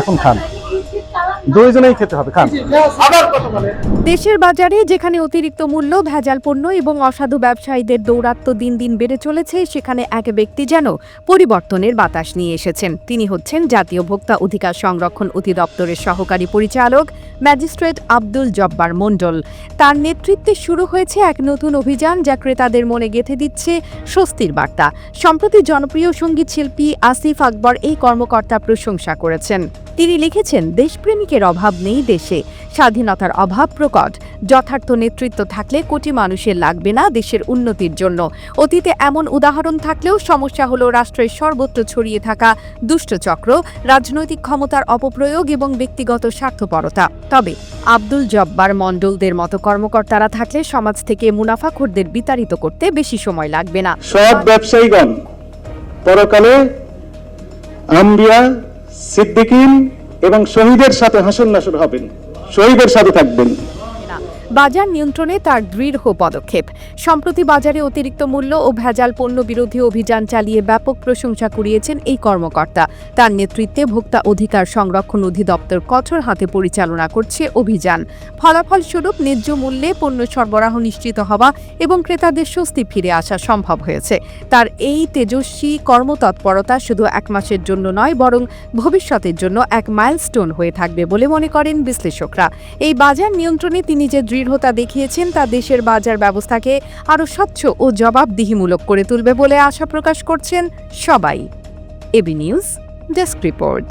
এখন খান। দুইজনেই খেতে হবে খান। আবার কথা বলে? দেশের বাজারে যেখানে অতিরিক্ত মূল্য ভেজাল পণ্য এবং অসাধু ব্যবসায়ীদের দৌরাত্ম দিন দিন বেড়ে চলেছে সেখানে এক ব্যক্তি যেন পরিবর্তনের বাতাস নিয়ে এসেছেন। তিনি হচ্ছেন জাতীয় ভোক্তা অধিকার সংরক্ষণ অধিদপ্তরের সহকারী পরিচালক ম্যাজিস্ট্রেট আব্দুল জব্বার মণ্ডল। তার নেতৃত্বে শুরু হয়েছে এক নতুন অভিযান যা ক্রেতাদের মনে গেঁথে দিচ্ছে স্বস্তির বার্তা। সম্প্রতি জনপ্রিয় সংগীত শিল্পী আসিফ আকবর এই কর্মকর্তা প্রশংসা করেছেন। তিনি লিখেছেন, দেশপ্রেমিকের অভাব নেই দেশে। স্বাধীনতার অভাব প্রকট। যথার্থ নেতৃত্ব থাকলে কোটি মানুষের লাগবে না দেশের উন্নতির জন্য। অতীতে এমন উদাহরণ থাকলেও সমস্যা হলো রাষ্ট্রের সর্বত্র ছড়িয়ে থাকা দুষ্টচক্র রাজনৈতিক ক্ষমতার অপপ্রয়োগ এবং ব্যক্তিগত স্বার্থপরতা। তবে আব্দুল জব্বার মণ্ডলদের মতো কর্মকর্তারা থাকলে সমাজ থেকে মুনাফাখোরদের বিতাড়িত করতে বেশি সময় লাগবে না। সব ব্যবসায়ীগণ, পরকালে আম্বিয়া সিদ্দিকিন এবং শহীদের সাথে হাসন নাসর হবেন শহীদের সাথে থাকবেন। বাজার নিয়ন্ত্রণে তার দৃঢ় পদক্ষেপ। সম্প্রতি বাজারে অতিরিক্ত মূল্য ও ভেজাল পণ্য বিরোধী অভিযান চালিয়ে ব্যাপক প্রশংসা কুড়িয়েছেন এই কর্মকর্তা। তার নেতৃত্বে ভোক্তা অধিকার সংরক্ষণ অধিদপ্তর কঠোর হাতে পরিচালনা করছে অভিযান। ফলাফলস্বরূপ ন্যায্য মূল্যে পণ্য সরবরাহ নিশ্চিত হওয়া এবং ক্রেতাদের স্বস্তি ফিরে আসা সম্ভব হয়েছে। তার এই তেজস্বী কর্মতৎপরতা শুধু এক মাসের জন্য নয়, বরং ভবিষ্যতের জন্য এক মাইলস্টোন হয়ে থাকবে বলে মনে করেন বিশ্লেষকরা। এই বাজার নিয়ন্ত্রণে তিনি যে দৃঢ়তা দেখিয়েছেন, তা দেশের বাজার ব্যবস্থাকে আরও স্বচ্ছ ও জবাবদিহিমূলক করে তুলবে বলে আশা প্রকাশ করছেন সবাই। AB news, desk report.